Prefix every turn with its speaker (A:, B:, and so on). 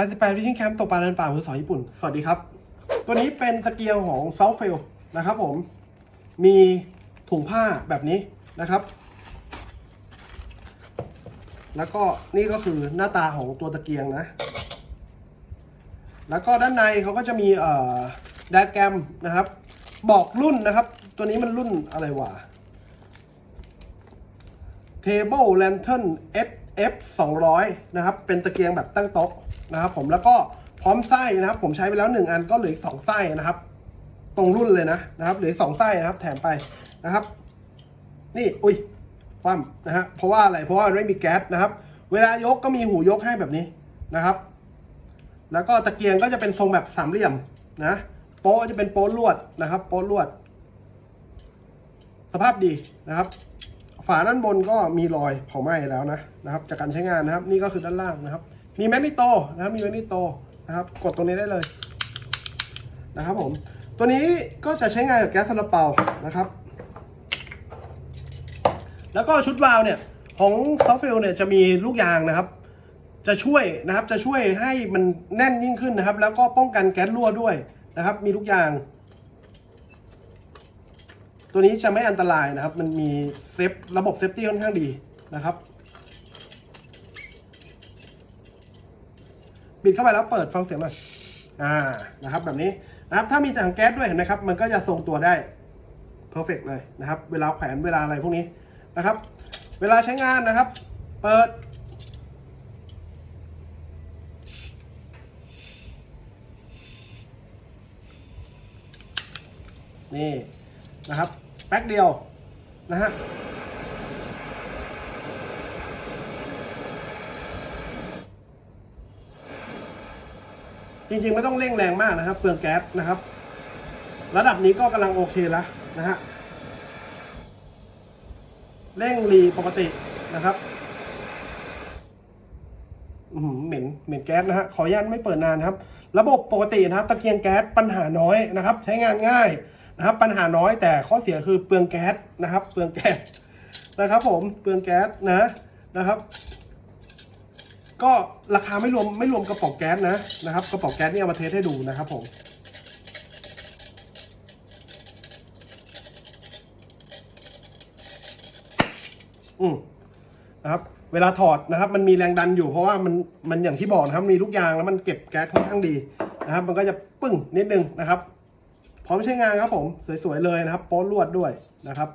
A: 88 Fishing Camp ตกปลาเดินป่ามือสองญี่ปุ่น สวัสดีครับ ตัวนี้เป็นตะเกียงของ s o u t h f i e l นะครับผม มีถุงผ้าแบบนี้นะครับ แล้วก็นี่ก็คือหน้าตาของตัวตะเกียงนะ แล้วก็ด้านในเขาก็จะมีเอ่อดอะแกรมนะครับ บอกรุ่นนะครับ ตัวนี้มันรุ่นอะไรวะ Table Lantern SF 200 นะครับ เป็นตะเกียงแบบตั้งโต๊ะ นะครับผมแล้วก็พร้อมไส้นะครับ ผมใช้ไปแล้วหนึ่งอันก็เหลืออีกสองไส้นะครับ ตรงรุ่นเลยนะนะครับเหลือสองไส้นะครับ แถมไปนะครับ นี่อุ้ยคว่ำนะฮะเพราะว่าอะไรเพราะว่าไม่มีแก๊สนะครับ เวลายกก็มีหูยกให้แบบนี้นะครับ แล้วก็ตะเกียงก็จะเป็นทรงแบบสามเหลี่ยมนะโป๊ะจะเป็นโป๊ะลวดนะครับ โป๊ะลวด สภาพดีนะครับ ฝาด้านบนก็มีรอยเผาไหม้แล้วนะนะครับ จากการใช้งานนะครับ นี่ก็คือด้านล่างนะครับ มีแมกนิโตนะครับมีแมกนิโตนะครับกดตรงนี้ได้เลยนะครับผมตัวนี้ก็จะใช้งานกับแก๊สซาลาเปานะครับ แล้วก็ชุดวาล์วเนี่ยของซอฟเฟลเนี่ยจะมีลูกยางนะครับ จะช่วยนะครับจะช่วยให้มันแน่นยิ่งขึ้นนะครับ แล้วก็ป้องกันแก๊สรั่วด้วยนะครับ มีลูกยาง ตัวนี้จะไม่อันตรายนะครับ มันมีเซฟระบบเซฟตี้ค่อนข้างดีนะครับ บิดเข้าไปแล้วเปิดฟังเสียงหน่อยอ่านะครับแบบนี้นะครับถ้ามีถังแก๊สด้วยเห็นไหมครับ มันก็จะทรงตัวได้เพอร์เฟกเลยนะครับ เวลาแขวนเวลาอะไรพวกนี้นะครับ เวลาใช้งานนะครับ เปิด นี่นะครับ แป๊กเดียวนะฮะ จริงๆไม่ต้องเร่งแรงมากนะครับ เปลืองแก๊สนะครับ ระดับนี้ก็กำลังโอเคแล้วนะฮะเร่งรีปกตินะครับเหม็นเหม็นแก๊สนะฮะขออนุญาตไม่เปิดนานครับ ระบบปกตินะครับ ตะเกียงแก๊สปัญหาน้อยนะครับ ใช้งานง่ายนะครับ ปัญหาน้อยแต่ข้อเสียคือเปลืองแก๊สนะครับ เปลืองแก๊สนะครับ ผมเปลืองแก๊สนะนะครับ ก็ราคาไม่รวมไม่รวมกระป๋องแก๊สนะนะครับกระป๋องแก๊สเนี่เอามาเทสให้ดูนะครับผมอืมนะครับเวลาถอดนะครับ มันมีแรงดันอยู่เพราะว่ามันมันอย่างที่บอกนะครับ มีลูกยางแล้วมันเก็บแก๊สค่อนข้างดีนะครับ มันก็จะปึ้งนิดนึงนะครับ พร้อมใช้งานครับผม สวยๆเลยนะครับโป๊ลวดด้วยนะครับ